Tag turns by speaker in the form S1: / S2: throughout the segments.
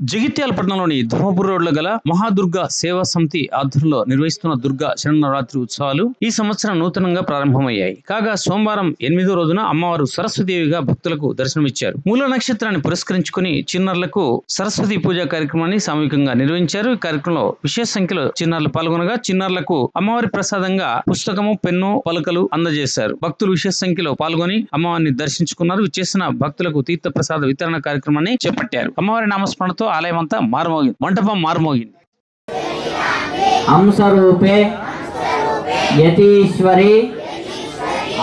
S1: జగిత్యాల పట్టణంలోని ధర్మపుర రోడ్లో గల మహాదుర్గా సేవా సమితి ఆధ్వర్యంలో నిర్వహిస్తున్న దుర్గా శరణవరాత్రి ఉత్సవాలు ఈ సంవత్సరం నూతనంగా ప్రారంభమయ్యాయి. కాగా సోమవారం ఎనిమిదో రోజున అమ్మవారు సరస్వతిదేవిగా భక్తులకు దర్శనమిచ్చారు. మూల నక్షత్రాన్ని పురస్కరించుకుని చిన్నారులకు సరస్వతి పూజా కార్యక్రమాన్ని సామూహికంగా నిర్వహించారు. ఈ కార్యక్రమంలో విశేష సంఖ్యలో చిన్నారులు పాల్గొనగా చిన్నారులకు అమ్మవారి ప్రసాదంగా పుస్తకము పెన్ను పలకలు అందజేశారు. భక్తులు విశేష సంఖ్యలో పాల్గొని అమ్మవారిని దర్శించుకున్నారు. చేసిన భక్తులకు తీర్థ ప్రసాద వితరణ కార్యక్రమాన్ని చేపట్టారు. అమ్మవారి నామస్మరణతో ఆలయం అంతా మారుమోగింది మంటపం మారుమోగింది.
S2: అంశరూపే యతీశ్వరి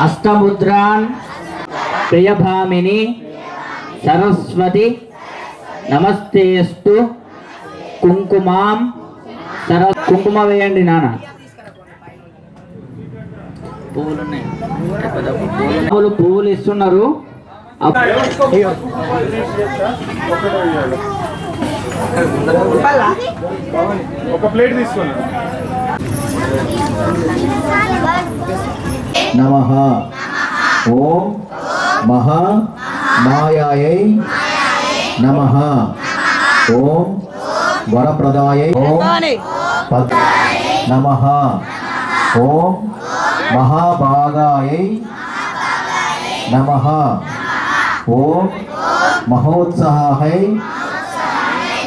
S2: అష్టముద్రాన్ ప్రియభామిని సరస్వతి నమస్తేస్తు కుంకుమాం సర కుంకుమ వేయండి నాన్న. పువ్వులు పువ్వులు ఇస్తున్నారు.
S3: ఒక ప్లేట్ తీసుకున్నాను
S4: నమ. ఓం మహా మాయాయై నమ. ఓం వరప్రదాయై ఓం నమ. ఓం మహాభాగాయై నమ. ఓం మహోత్సాహై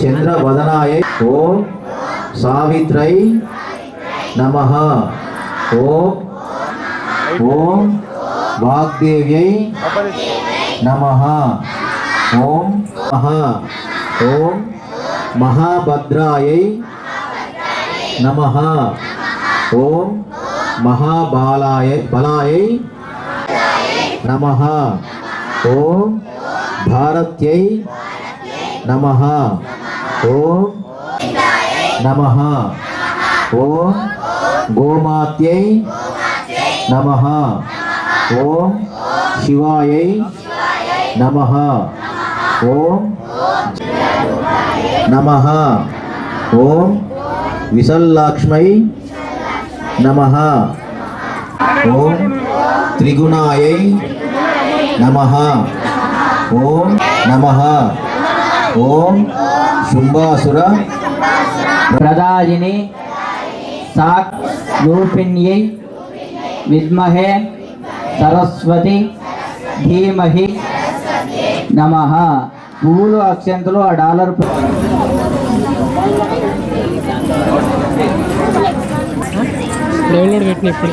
S4: చంద్రవదనాయై ఓం సావిత్రై నమ. ఓం ఓం వాగ్దేవ్యై నమ. ఓం మహ ఓం మహాభద్రాయై నమ. ఓం మహాబాలాయ బలాయై నమ. ఓం భారత్యై నమ. ओम नमः। ओम नमः। ओम शिवाय नमः। ओम नमः। ओम विशल्लाक्ष्मी नमः। ओम त्रिगुणाय नमः। नमः। శుంభాసుర
S2: ప్రదాయిని సాక్ రూపిణ్యై విద్మహే సరస్వతి ధీమహి నమ. పువ్వులు అక్షంతలు ఆ డాలర్
S5: డౌన్లోడ్ పెట్టిన ఇప్పుడు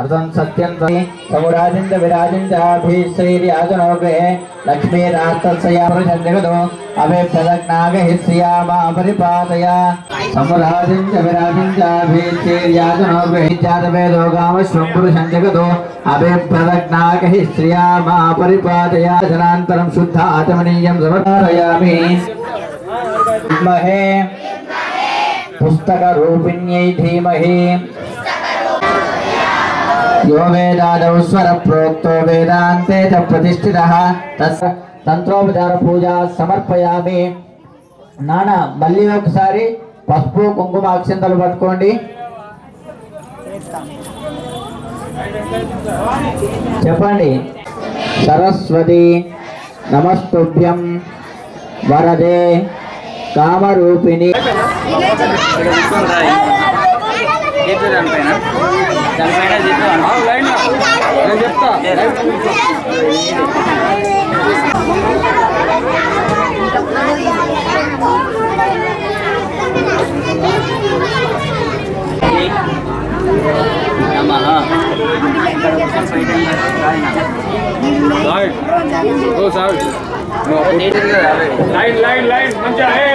S2: अर्धन सत्यं समुराजिंद विराजिंद्रीराजनोग्रह लक्ष्मी राष्ट्रो अभे प्रदग्नागिश्रियापातया समुराजिंद विराजिंद्रीराजनोग्रहितादेदोगाम श्रृंपुरशं जगदो अभे प्रदग्नागिश्रियापातया जनातर शुद्ध आचमनीय समर्पयामे पुस्तक रूपिण्यै धीमहि यो वेदादौ स्वर प्रोक्तो वेदान्ते च प्रतिष्ठितः तस्य తంత్రోపచార పూజ సమర్పయామి నాన్న మళ్ళీ ఒకసారి పసుపు కుంకుమ అక్షంతలు పట్టుకోండి చెప్పండి సరస్వతి నమస్తుభ్యం వరదే కామరూపిణి
S5: దానిపైన దానిపైన
S1: లైన్ లైన్ లైన్ మంచిగా ఏ, మంచిగా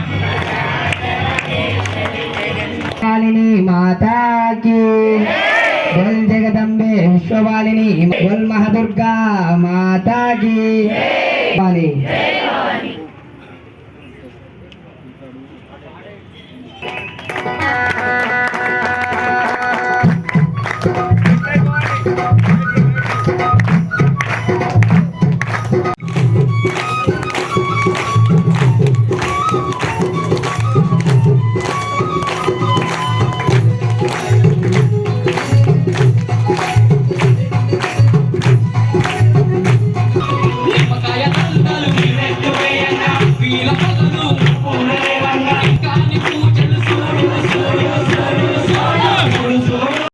S6: বাণী।